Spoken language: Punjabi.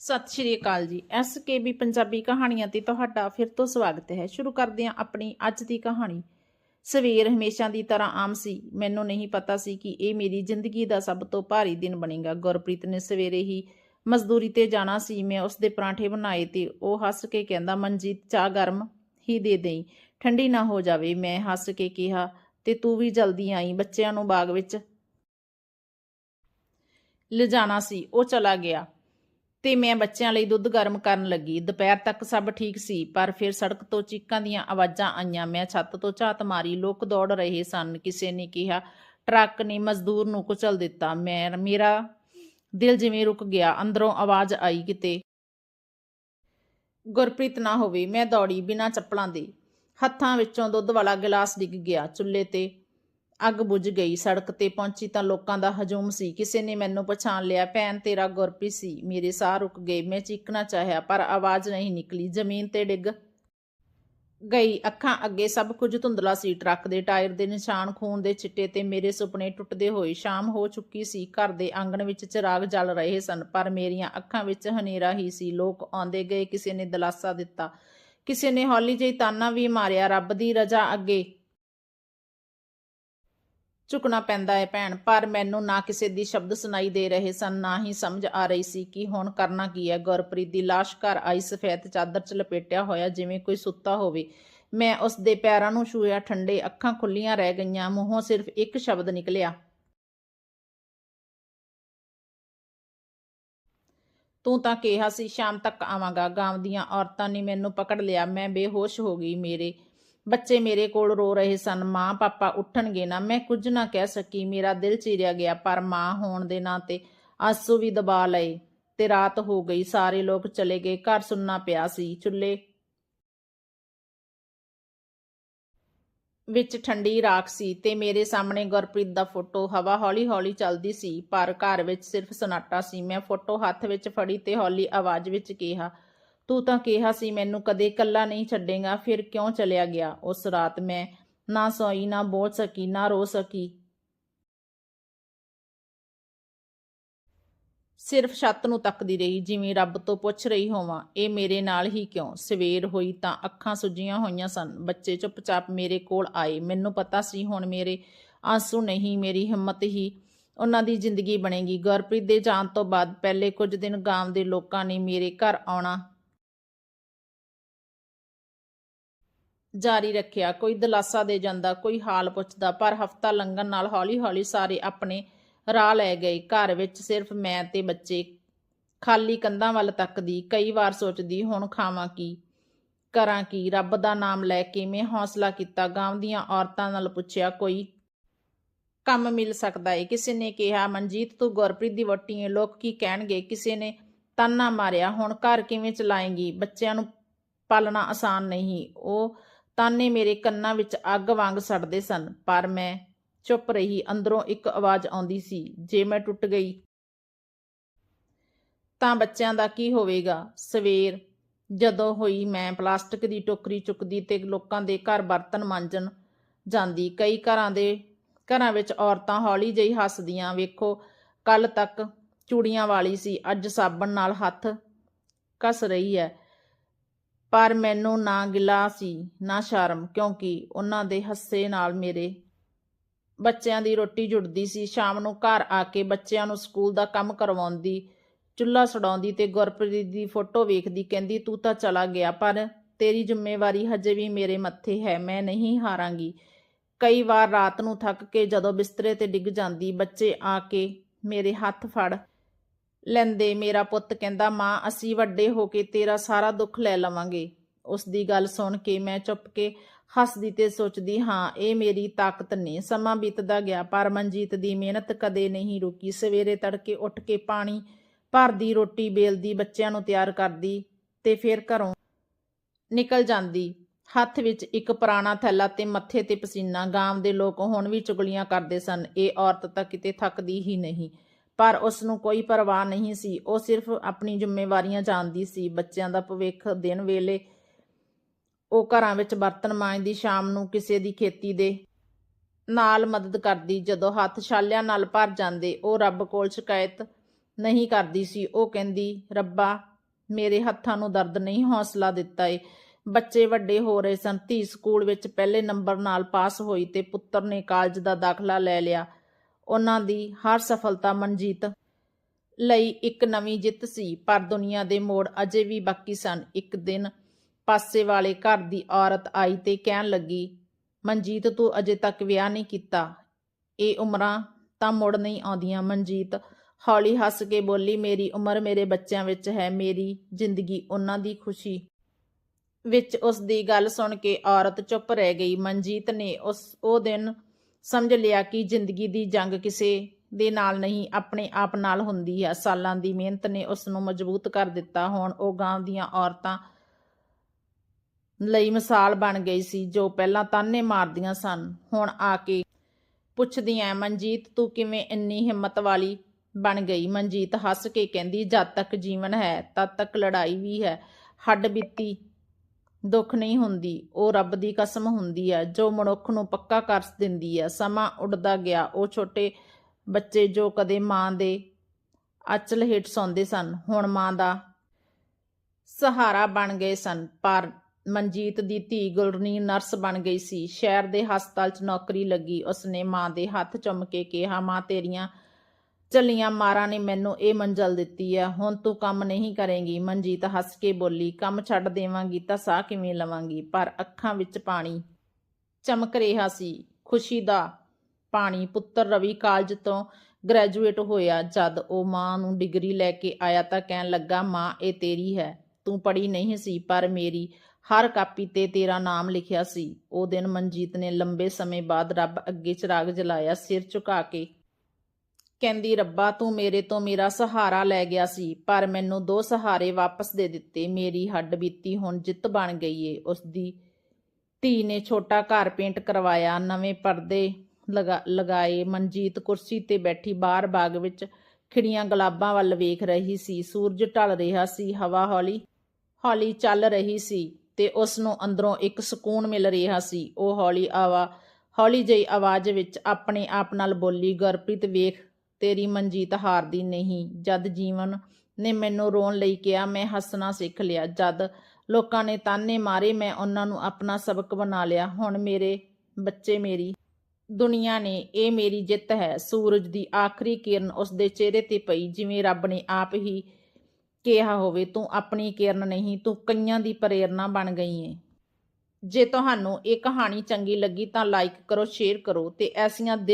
ਸਤਿ ਸ਼੍ਰੀ ਅਕਾਲ ਜੀ। ਐਸਕੇਬੀ ਪੰਜਾਬੀ ਕਹਾਣੀਆਂ ਤੇ ਤੁਹਾਡਾ ਫਿਰ ਤੋਂ ਸਵਾਗਤ ਹੈ। ਸ਼ੁਰੂ ਕਰਦੇ ਹਾਂ ਆਪਣੀ ਅੱਜ ਦੀ ਕਹਾਣੀ। ਸਵੇਰ ਹਮੇਸ਼ਾ ਦੀ ਤਰ੍ਹਾਂ ਆਮ ਸੀ। ਮੈਨੂੰ ਨਹੀਂ ਪਤਾ ਸੀ ਕਿ ਇਹ ਮੇਰੀ ਜ਼ਿੰਦਗੀ ਦਾ ਸਭ ਤੋਂ ਭਾਰੀ ਦਿਨ ਬਣੇਗਾ। ਗੁਰਪ੍ਰੀਤ ਨੇ ਸਵੇਰੇ ਹੀ ਮਜ਼ਦੂਰੀ ਤੇ ਜਾਣਾ ਸੀ। ਮੈਂ ਉਸ ਦੇ ਪਰਾਂਠੇ ਬਣਾਏ ਤੇ ਉਹ ਹੱਸ ਕੇ ਕਹਿੰਦਾ, ਮਨਜੀਤ, ਚਾਹ ਗਰਮ ਹੀ ਦੇ ਦੇਈ। ਠੰਡੀ ਨਾ ਹੋ ਜਾਵੇ। ਮੈਂ ਹੱਸ ਕੇ ਕਿਹਾ, ਤੇ ਤੂੰ ਵੀ ਜਲਦੀ ਆਈ। ਬੱਚਿਆਂ ਨੂੰ ਬਾਗ ਵਿੱਚ ਲਿਜਾਣਾ ਸੀ। ਉਹ ਚਲਾ ਗਿਆ। ਤੇ ਮੈਂ ਬੱਚਿਆਂ ਲਈ ਦੁੱਧ ਗਰਮ ਕਰਨ ਲੱਗੀ। ਦੁਪਹਿਰ ਤੱਕ ਸਭ ਠੀਕ ਸੀ, ਪਰ ਫਿਰ ਸੜਕ ਤੋਂ ਚੀਕਾਂ ਦੀਆਂ ਆਵਾਜ਼ਾਂ ਆਈਆਂ। ਮੈਂ ਛੱਤ ਤੋਂ ਝਾਤ ਮਾਰੀ, ਲੋਕ ਦੌੜ ਰਹੇ ਸਨ। ਕਿਸੇ ਨੇ ਕਿਹਾ, ਟਰੱਕ ਨੇ ਮਜ਼ਦੂਰ ਨੂੰ ਕੁਚਲ ਦਿੱਤਾ। ਮੈਂ, ਮੇਰਾ ਦਿਲ ਜਿਵੇਂ ਰੁਕ ਗਿਆ। ਅੰਦਰੋਂ ਆਵਾਜ਼ ਆਈ ਕਿਤੇ, ਗੁਰਪ੍ਰੀਤ ਨਾ ਹੋਵੇ, ਮੈਂ ਦੌੜੀ ਬਿਨਾਂ ਚੱਪਲਾਂ ਦੇ। ਹੱਥਾਂ ਵਿੱਚੋਂ ਦੁੱਧ ਵਾਲਾ ਗਲਾਸ ਡਿੱਗ ਗਿਆ। ਚੁੱਲ੍ਹੇ ਤੇ ਅੱਗ ਬੁਝ ਗਈ। ਸੜਕ ਤੇ ਪਹੁੰਚੀ ਤਾਂ ਲੋਕਾਂ ਦਾ ਹਜੂਮ ਸੀ। ਕਿਸੇ ਨੇ ਮੈਨੂੰ ਪਛਾਣ ਲਿਆ, ਭੈਣ, ਤੇਰਾ ਗੁਰਪ੍ਰੀਤ ਸੀ। ਮੇਰੇ ਸਾਹ ਰੁਕ ਗਏ। ਮੈਂ ਚੀਕਣਾ ਚਾਹਿਆ, ਪਰ ਆਵਾਜ਼ ਨਹੀਂ ਨਿਕਲੀ। ਜ਼ਮੀਨ ਤੇ ਡਿੱਗ ਗਈ। ਅੱਖਾਂ ਅੱਗੇ ਸਭ ਕੁਝ ਧੁੰਦਲਾ ਸੀ। ਟਰੱਕ ਦੇ ਟਾਇਰ ਦੇ ਨਿਸ਼ਾਨ, ਖੂਨ ਦੇ ਚਿੱਟੇ ਤੇ ਮੇਰੇ ਸੁਪਨੇ ਟੁੱਟਦੇ ਹੋਏ ਸ਼ਾਮ ਹੋ ਚੁੱਕੀ ਸੀ। ਘਰ ਦੇ ਆਂਗਣ ਵਿੱਚ ਚਿਰਾਗ ਜਲ ਰਹੇ ਸਨ, ਪਰ ਮੇਰੀਆਂ ਅੱਖਾਂ ਵਿੱਚ ਹਨੇਰਾ ਹੀ ਸੀ। ਲੋਕ ਆਉਂਦੇ ਗਏ, ਕਿਸੇ ਨੇ ਦਲਾਸਾ ਦਿੱਤਾ। ਕਿਸੇ ਨੇ ਹੌਲੀ ਜਿਹੀ ਤਾਨਾ ਵੀ ਮਾਰਿਆ। ਰੱਬ ਦੀ ਰਜ਼ਾ ਅੱਗੇ ਝੁਕਣਾ ਪੈਂਦਾ ਹੈ ਭੈਣ, ਪਰ ਮੈਨੂੰ ਨਾ ਕਿਸੇ ਦੀ ਸ਼ਬਦ ਸੁਣਾਈ ਦੇ ਰਹੇ ਸਨ, ਨਾ ਹੀ ਸਮਝ ਆ ਰਹੀ ਸੀ ਕਿ ਹੁਣ ਕਰਨਾ ਕੀ ਹੈ। ਗੁਰਪ੍ਰੀਤ ਦੀ ਲਾਸ਼ ਘਰ ਆਈ, ਸਫੈਦ ਚਾਦਰ 'ਚ ਲਪੇਟਿਆ ਹੋਇਆ ਜਿਵੇਂ ਕੋਈ ਸੁੱਤਾ ਹੋਵੇ। ਮੈਂ ਉਸ ਦੇ ਪੈਰਾਂ ਨੂੰ ਛੂਇਆ ਠੰਡੇ ਅੱਖਾਂ ਖੁੱਲੀਆਂ ਰਹਿ ਗਈਆਂ, ਮੂੰਹੋਂ ਸਿਰਫ ਇੱਕ ਸ਼ਬਦ ਨਿਕਲਿਆ। ਤੂੰ ਤਾਂ ਕਿਹਾ ਸੀ, ਸ਼ਾਮ ਤੱਕ ਆਵਾਂਗਾ। ਗਾਂਵ ਦੀਆਂ ਔਰਤਾਂ ਨੇ ਮੈਨੂੰ ਪਕੜ ਲਿਆ। ਮੈਂ ਬੇਹੋਸ਼ ਹੋ ਗਈ ਮੇਰੇ ਬੱਚੇ ਮੇਰੇ ਕੋਲ ਰੋ ਰਹੇ ਸਨ, ਮਾਂ ਪਾਪਾ ਉੱਠਣਗੇ ਨਾ, ਮੈਂ ਕੁਝ ਨਾ ਕਹਿ ਸਕੀ, ਮੇਰਾ ਦਿਲ ਚੀਰਿਆ ਗਿਆ, ਪਰ ਮਾਂ ਹੋਣ ਦੇ ਨਾਂ ਤੇ ਆਸੂ ਵੀ ਦਬਾ ਲਏ ਤੇ ਰਾਤ ਹੋ ਗਈ, ਸਾਰੇ ਲੋਕ ਚਲੇ ਗਏ, ਘਰ ਸੁੰਨਾ ਪਿਆ ਸੀ, ਚੁੱਲ੍ਹੇ ਵਿੱਚ ਠੰਡੀ ਰਾਖ ਸੀ ਤੇ ਮੇਰੇ ਸਾਹਮਣੇ ਗੁਰਪ੍ਰੀਤ ਦਾ ਫੋਟੋ, ਹਵਾ ਹੌਲੀ-ਹੌਲੀ ਚੱਲਦੀ ਸੀ, ਪਰ ਘਰ ਵਿੱਚ ਸਿਰਫ ਸਨਾਟਾ ਸੀ, ਮੈਂ ਫੋਟੋ ਹੱਥ ਵਿੱਚ ਫੜੀ ਤੇ ਹੌਲੀ ਆਵਾਜ਼ ਵਿੱਚ ਕਿਹਾ ਤੂੰ ਤਾਂ ਕਿਹਾ ਸੀ ਮੈਨੂੰ ਕਦੇ ਇਕੱਲਾ ਨਹੀਂ ਛੱਡੇਗਾ, ਫਿਰ ਕਿਉਂ ਚਲਿਆ ਗਿਆ? ਉਸ ਰਾਤ ਮੈਂ ਨਾ ਸੋਈ, ਨਾ ਬੋਲ ਸਕੀ, ਨਾ ਰੋ ਸਕੀ। ਸਿਰਫ ਛੱਤ ਨੂੰ ਤੱਕਦੀ ਰਹੀ, ਜਿਵੇਂ ਰੱਬ ਤੋਂ ਪੁੱਛ ਰਹੀ ਹੋਵਾਂ, ਇਹ ਮੇਰੇ ਨਾਲ ਹੀ ਕਿਉਂ? ਸਵੇਰ ਹੋਈ ਤਾਂ ਅੱਖਾਂ ਸੁੱਜੀਆਂ ਹੋਈਆਂ ਸਨ। ਬੱਚੇ ਚੁੱਪਚਾਪ ਮੇਰੇ ਕੋਲ ਆਏ। ਮੈਨੂੰ ਪਤਾ ਸੀ ਹੁਣ ਮੇਰੇ ਆਂਸੂ ਨਹੀਂ, ਮੇਰੀ ਹਿੰਮਤ ਹੀ ਉਹਨਾਂ ਦੀ ਜ਼ਿੰਦਗੀ ਬਣੇਗੀ। ਗੁਰਪ੍ਰੀਤ ਦੇ ਜਾਣ ਤੋਂ ਬਾਅਦ ਪਹਿਲੇ ਕੁਝ ਦਿਨ ਗਾਂਵ ਦੇ ਲੋਕਾਂ ਨੇ ਮੇਰੇ ਘਰ ਆਉਣਾ ਜਾਰੀ ਰੱਖਿਆ। ਕੋਈ ਦਲਾਸਾ ਦੇ ਜਾਂਦਾ, ਕੋਈ ਹਾਲ ਪੁੱਛਦਾ, ਪਰ ਹਫਤਾ ਲੰਘਣ ਨਾਲ ਹੌਲੀ-ਹੌਲੀ ਸਾਰੇ ਆਪਣੇ ਰਾਹ ਲੈ ਗਏ। ਘਰ ਵਿੱਚ ਸਿਰਫ ਮੈਂ ਤੇ ਬੱਚੇ, ਖਾਲੀ ਕੰਧਾਂ ਵੱਲ ਤੱਕਦੀ, ਕਈ ਵਾਰ ਸੋਚਦੀ, ਹੁਣ ਖਾਵਾਂ ਕੀ, ਕਰਾਂ ਕੀ? ਰੱਬ ਦਾ ਨਾਮ ਲੈ ਕੇ ਮੈਂ ਹੌਸਲਾ ਕੀਤਾ। ਗਾਂਵ ਦੀਆਂ ਔਰਤਾਂ ਨਾਲ ਪੁੱਛਿਆ, ਕੋਈ ਕੰਮ ਮਿਲ ਸਕਦਾ ਏ? ਕਿਸੇ ਨੇ ਕਿਹਾ, ਮਨਜੀਤ, ਤੂੰ ਗੁਰਪ੍ਰੀਤ ਦੀ ਵੋਟੀ ਏ, ਲੋਕ ਕੀ ਕਹਿਣਗੇ? ਕਿਸੇ ਨੇ ਤਾਨਾ ਮਾਰਿਆ, ਹੁਣ ਘਰ ਕਿਵੇਂ ਚਲਾਏਂਗੀ? ਬੱਚਿਆਂ ਨੂੰ ਪਾਲਣਾ ਆਸਾਨ ਨਹੀਂ। ਉਹ ਤਾਨੇ ਮੇਰੇ ਕੰਨਾਂ ਵਿੱਚ ਅੱਗ ਵਾਂਗ ਸੜਦੇ ਸਨ, ਪਰ ਮੈਂ ਚੁੱਪ ਰਹੀ, ਅੰਦਰੋਂ ਇੱਕ ਆਵਾਜ਼ ਆਉਂਦੀ ਸੀ, ਜੇ ਮੈਂ ਟੁੱਟ ਗਈ, ਤਾਂ ਬੱਚਿਆਂ ਦਾ ਕੀ ਹੋਵੇਗਾ? ਸਵੇਰ ਜਦੋਂ ਹੋਈ, ਮੈਂ ਪਲਾਸਟਿਕ ਦੀ ਟੋਕਰੀ ਚੁੱਕਦੀ ਤੇ ਲੋਕਾਂ ਦੇ ਘਰ ਬਰਤਨ ਮਾਂਜਣ ਜਾਂਦੀ। ਕਈ ਘਰਾਂ ਦੇ, ਘਰਾਂ ਵਿੱਚ ਔਰਤਾਂ ਹੌਲੀ ਜਿਹੀ ਹੱਸਦੀਆਂ, ਵੇਖੋ ਕੱਲ ਤੱਕ ਚੂੜੀਆਂ ਵਾਲੀ ਸੀ, ਅੱਜ ਸਾਬਣ ਨਾਲ ਹੱਥ ਕੱਸ ਰਹੀ ਹੈ। ਪਰ ਮੈਨੂੰ ਨਾ ਗਿਲਾ ਸੀ, ਨਾ ਸ਼ਰਮ, ਕਿਉਂਕਿ ਉਹਨਾਂ ਦੇ ਹੱਸੇ ਨਾਲ ਮੇਰੇ ਬੱਚਿਆਂ ਦੀ ਰੋਟੀ ਜੁੜਦੀ ਸੀ। ਸ਼ਾਮ ਨੂੰ ਘਰ ਆ ਕੇ ਬੱਚਿਆਂ ਨੂੰ ਸਕੂਲ ਦਾ ਕੰਮ ਕਰਵਾਉਂਦੀ, ਚੁੱਲ੍ਹਾ ਸੜਾਉਂਦੀ ਤੇ ਗੁਰਪ੍ਰੀਤ ਦੀ ਫੋਟੋ ਵੇਖਦੀ, ਕਹਿੰਦੀ, ਤੂੰ ਤਾਂ ਚਲਾ ਗਿਆ, ਪਰ ਤੇਰੀ ਜ਼ਿੰਮੇਵਾਰੀ ਹਜੇ ਵੀ ਮੇਰੇ ਮੱਥੇ ਹੈ, ਮੈਂ ਨਹੀਂ ਹਾਰਾਂਗੀ। ਕਈ ਵਾਰ ਰਾਤ ਨੂੰ ਥੱਕ ਕੇ ਜਦੋਂ ਬਿਸਤਰੇ ਤੇ ਡਿੱਗ ਜਾਂਦੀ, ਬੱਚੇ ਆ ਕੇ ਮੇਰੇ ਹੱਥ ਫੜ ਲੈਂਦੇ, ਮੇਰਾ ਪੁੱਤ ਕਹਿੰਦਾ, ਮਾਂ, ਅਸੀਂ ਵੱਡੇ ਹੋ ਕੇ ਤੇਰਾ ਸਾਰਾ ਦੁੱਖ ਲੈ ਲਵਾਂਗੇ। ਉਸ ਦੀ ਗੱਲ ਸੁਣ ਕੇ ਮੈਂ ਚੁੱਪ ਕੇ ਹੱਸਦੀ ਤੇ ਸੋਚਦੀ, ਹਾਂ, ਇਹ ਮੇਰੀ ਤਾਕਤ ਨੇ, ਸਮਾਂ ਬੀਤਦਾ ਗਿਆ, ਪਰ ਮਨਜੀਤ ਦੀ ਮਿਹਨਤ ਕਦੇ ਨਹੀਂ ਰੁਕੀ। ਸਵੇਰੇ ਤੜਕੇ ਉੱਠ ਕੇ ਪਾਣੀ ਭਰਦੀ, ਰੋਟੀ ਬੇਲਦੀ, ਬੱਚਿਆਂ ਨੂੰ ਤਿਆਰ ਕਰਦੀ ਤੇ ਫਿਰ ਘਰੋਂ ਨਿਕਲ ਜਾਂਦੀ। ਹੱਥ ਵਿੱਚ ਇੱਕ ਪੁਰਾਣਾ ਥੈਲਾ ਤੇ ਮੱਥੇ ਤੇ ਪਸੀਨਾ। ਗਾਂਵ ਦੇ ਲੋਕ ਹੁਣ ਵੀ ਚੁਗਲੀਆਂ ਕਰਦੇ ਸਨ। ਇਹ ਔਰਤ ਤਾਂ ਕਿਤੇ ਥੱਕਦੀ ਹੀ ਨਹੀਂ। ਪਰ ਉਸ ਨੂੰ ਕੋਈ ਪਰਵਾਹ ਨਹੀਂ ਸੀ। ਉਹ ਸਿਰਫ ਆਪਣੀ ਜ਼ਿੰਮੇਵਾਰੀਆਂ ਜਾਣਦੀ ਸੀ। ਬੱਚਿਆਂ ਦਾ ਭਵਿੱਖ ਦਿਨ ਵੇਲੇ ਉਹ ਘਰਾਂ ਵਿੱਚ ਬਰਤਨ ਮਾਂਜਦੀ, ਸ਼ਾਮ ਨੂੰ ਕਿਸੇ ਦੀ ਖੇਤੀ ਦੇ ਨਾਲ ਮਦਦ ਕਰਦੀ। ਜਦੋਂ ਹੱਥ ਛਾਲਿਆਂ ਨਾਲ ਭਰ ਜਾਂਦੇ, ਉਹ ਰੱਬ ਕੋਲ ਸ਼ਿਕਾਇਤ ਨਹੀਂ ਕਰਦੀ ਸੀ। ਉਹ ਕਹਿੰਦੀ, ਰੱਬਾ, ਮੇਰੇ ਹੱਥਾਂ ਨੂੰ ਦਰਦ ਨਹੀਂ, ਹੌਸਲਾ ਦਿੱਤਾ ਏ। ਬੱਚੇ ਵੱਡੇ ਹੋ ਰਹੇ ਸਨ। ਧੀ ਸਕੂਲ ਵਿੱਚ ਪਹਿਲੇ ਨੰਬਰ ਨਾਲ ਪਾਸ ਹੋਈ ਤੇ ਪੁੱਤਰ ਨੇ ਕਾਲਜ ਦਾ ਦਾਖਲਾ ਲੈ ਲਿਆ। ਉਹਨਾਂ ਦੀ ਹਰ ਸਫਲਤਾ ਮਨਜੀਤ ਲਈ ਇੱਕ ਨਵੀਂ ਜਿੱਤ ਸੀ। ਪਰ ਦੁਨੀਆ ਦੇ ਮੋੜ ਅਜੇ ਵੀ ਬਾਕੀ ਸਨ। ਇੱਕ ਦਿਨ ਪਾਸੇ ਵਾਲੇ ਘਰ ਦੀ ਔਰਤ ਆਈ ਤੇ ਕਹਿਣ ਲੱਗੀ, ਮਨਜੀਤ, ਤੂੰ ਅਜੇ ਤੱਕ ਵਿਆਹ ਨਹੀਂ ਕੀਤਾ। ਇਹ ਉਮਰਾਂ ਤਾਂ ਮੁੜ ਨਹੀਂ ਆਉਂਦੀਆਂ। ਮਨਜੀਤ ਹੌਲੀ ਹੱਸ ਕੇ ਬੋਲੀ, ਮੇਰੀ ਉਮਰ ਮੇਰੇ ਬੱਚਿਆਂ ਵਿੱਚ ਹੈ। ਮੇਰੀ ਜ਼ਿੰਦਗੀ ਉਹਨਾਂ ਦੀ ਖੁਸ਼ੀ ਵਿੱਚ ਉਸ ਦੀ ਗੱਲ ਸੁਣ ਕੇ ਔਰਤ ਚੁੱਪ ਰਹਿ ਗਈ। ਮਨਜੀਤ ਨੇ ਉਸ, ਉਹ ਦਿਨ ਸਮਝ ਲਿਆ ਕਿ ਜ਼ਿੰਦਗੀ ਦੀ ਜੰਗ ਕਿਸੇ ਦੇ ਨਾਲ ਨਹੀਂ, ਆਪਣੇ ਆਪ ਨਾਲ ਹੁੰਦੀ ਹੈ ਸਾਲਾਂ ਦੀ ਮਿਹਨਤ ਨੇ ਉਸ ਨੂੰ ਮਜ਼ਬੂਤ ਕਰ ਦਿੱਤਾ। ਹੁਣ ਉਹ ਗਾਂ ਦੀਆਂ ਔਰਤਾਂ ਲਈ ਮਿਸਾਲ ਬਣ ਗਈ ਸੀ, ਜੋ ਪਹਿਲਾਂ ਤਾਨੇ ਮਾਰਦੀਆਂ ਸਨ। ਹੁਣ ਆ ਕੇ ਪੁੱਛਦੀਆਂ ਮਨਜੀਤ, ਤੂੰ ਕਿਵੇਂ ਇੰਨੀ ਹਿੰਮਤ ਵਾਲੀ ਬਣ ਗਈ? ਮਨਜੀਤ ਹੱਸ ਕੇ ਕਹਿੰਦੀ, ਜਦ ਤੱਕ ਜੀਵਨ ਹੈ, ਤਦ ਤੱਕ ਲੜਾਈ ਵੀ ਹੈ। ਹੱਡ ਬੀਤੀ ਦੁੱਖ ਨਹੀਂ ਹੁੰਦੀ, ਉਹ ਰੱਬ ਦੀ ਕਸਮ ਹੁੰਦੀ ਹੈ ਜੋ ਮਨੁੱਖ ਨੂੰ ਪੱਕਾ ਕਰ ਦਿੰਦੀ ਹੈ ਸਮਾਂ ਉੱਡਦਾ ਗਿਆ, ਉਹ ਛੋਟੇ ਬੱਚੇ ਜੋ ਕਦੇ ਮਾਂ ਦੇ ਅਚਲ ਹੇਠ ਸੌਂਦੇ ਸਨ, ਹੁਣ ਮਾਂ ਦਾ ਸਹਾਰਾ ਬਣ ਗਏ ਸਨ, ਪਰ ਮਨਜੀਤ ਦੀ ਧੀ ਗੁਲਰਨੀ ਨਰਸ ਬਣ ਗਈ ਸੀ। ਸ਼ਹਿਰ ਦੇ ਹਸਪਤਾਲ 'ਚ ਨੌਕਰੀ ਲੱਗੀ, ਉਸਨੇ ਮਾਂ ਦੇ ਹੱਥ ਚੁੰਮ ਕੇ ਕਿਹਾ, ਮਾਂ, ਤੇਰੀਆਂ ਚੱਲੀਆਂ ਮਾਰਾਂ ਨੇ ਮੈਨੂੰ ਇਹ ਮੰਜ਼ਲ ਦਿੱਤੀ ਆ, ਹੁਣ ਤੂੰ ਕੰਮ ਨਹੀਂ ਕਰੇਂਗੀ। ਮਨਜੀਤ ਹੱਸ ਕੇ ਬੋਲੀ, ਕੰਮ ਛੱਡ ਦੇਵਾਂਗੀ ਤਾਂ ਸਾਹ ਕਿਵੇਂ ਲਵਾਂਗੀ? ਪਰ ਅੱਖਾਂ ਵਿੱਚ ਪਾਣੀ ਚਮਕ ਰਿਹਾ ਸੀ, ਖੁਸ਼ੀ ਦਾ ਪਾਣੀ। ਪੁੱਤਰ ਰਵੀ ਕਾਲਜ ਤੋਂ ਗ੍ਰੈਜੂਏਟ ਹੋਇਆ, ਜਦ ਉਹ ਮਾਂ ਨੂੰ ਡਿਗਰੀ ਲੈ ਕੇ ਆਇਆ ਤਾਂ ਕਹਿਣ ਲੱਗਾ, ਮਾਂ, ਇਹ ਤੇਰੀ ਹੈ, ਤੂੰ ਪੜ੍ਹੀ ਨਹੀਂ ਸੀ, ਪਰ ਮੇਰੀ ਹਰ ਕਾਪੀ ਤੇ ਤੇਰਾ ਨਾਮ ਲਿਖਿਆ ਸੀ। ਉਹ ਦਿਨ ਮਨਜੀਤ ਨੇ ਲੰਬੇ ਸਮੇਂ ਬਾਅਦ ਰੱਬ ਅੱਗੇ ਚਿਰਾਗ ਜਲਾਇਆ, ਸਿਰ ਝੁਕਾ ਕੇ ਕਹਿੰਦੀ, ਰੱਬਾ, ਤੂੰ ਮੇਰੇ ਤੋਂ ਮੇਰਾ ਸਹਾਰਾ ਲੈ ਗਿਆ ਸੀ, ਪਰ ਮੈਨੂੰ ਦੋ ਸਹਾਰੇ ਵਾਪਸ ਦੇ ਦਿੱਤੇ। ਮੇਰੀ ਹੱਡ ਬੀਤੀ, ਹੁਣ ਜਿੱਤ ਬਣ ਗਈ ਏ। ਉਸ ਦੀ ਧੀ ਨੇ ਛੋਟਾ ਘਰ ਪੇਂਟ ਕਰਵਾਇਆ, ਨਵੇਂ ਪਰਦੇ ਲਗਾ, ਲਗਾਏ, ਮਨਜੀਤ ਕੁਰਸੀ ਤੇ ਬੈਠੀ ਬਾਹਰ ਬਾਗ ਵਿੱਚ ਖਿੜੀਆਂ ਗੁਲਾਬਾਂ ਵੱਲ ਵੇਖ ਰਹੀ ਸੀ। ਸੂਰਜ ਢਲ ਰਿਹਾ ਸੀ, ਹਵਾ ਹੌਲੀ ਹੌਲੀ ਚੱਲ ਰਹੀ ਸੀ ਤੇ ਉਸ ਨੂੰ ਅੰਦਰੋਂ ਇੱਕ ਸਕੂਨ ਮਿਲ ਰਿਹਾ ਸੀ। ਉਹ ਹੌਲੀ ਆਵਾ, ਹੌਲੀ ਜਿਹੀ ਆਵਾਜ਼ ਵਿੱਚ ਆਪਣੇ ਆਪ ਨਾਲ ਬੋਲੀ, ਗੁਰਪ੍ਰੀਤ, ਵੇਖ ਤੇਰੀ ਮਨਜੀਤ ਹਾਰਦੀ ਨਹੀਂ। ਜਦ ਜੀਵਨ ਨੇ ਮੈਨੂੰ ਰੋਣ ਲਈ ਕਿਹਾ, ਮੈਂ ਹੱਸਣਾ ਸਿੱਖ ਲਿਆ। ਜਦ ਲੋਕਾਂ ਨੇ ਤਾਨੇ ਮਾਰੇ, ਮੈਂ ਉਹਨਾਂ ਨੂੰ ਆਪਣਾ ਸਬਕ ਬਣਾ ਲਿਆ। ਹੁਣ ਮੇਰੇ ਬੱਚੇ ਮੇਰੀ ਦੁਨੀਆ ਨੇ, ਇਹ ਮੇਰੀ ਜਿੱਤ ਹੈ। ਸੂਰਜ ਦੀ ਆਖਰੀ ਕਿਰਨ ਉਸ ਦੇ ਚਿਹਰੇ ਤੇ ਪਈ, ਜਿਵੇਂ ਰੱਬ ਨੇ ਆਪ ਹੀ ਕਿਹਾ ਹੋਵੇ, ਤੂੰ ਆਪਣੀ ਕਿਰਨ ਨਹੀਂ, ਤੂੰ ਕਈਆਂ ਦੀ ਪ੍ਰੇਰਣਾ ਬਣ ਗਈ ਏ। ਜੇ ਤੁਹਾਨੂੰ ਇਹ ਕਹਾਣੀ ਚੰਗੀ ਲੱਗੀ ਤਾਂ ਲਾਈਕ ਕਰੋ ਸ਼ੇਅਰ ਕਰੋ ਤੇ ਐਸੀਆਂ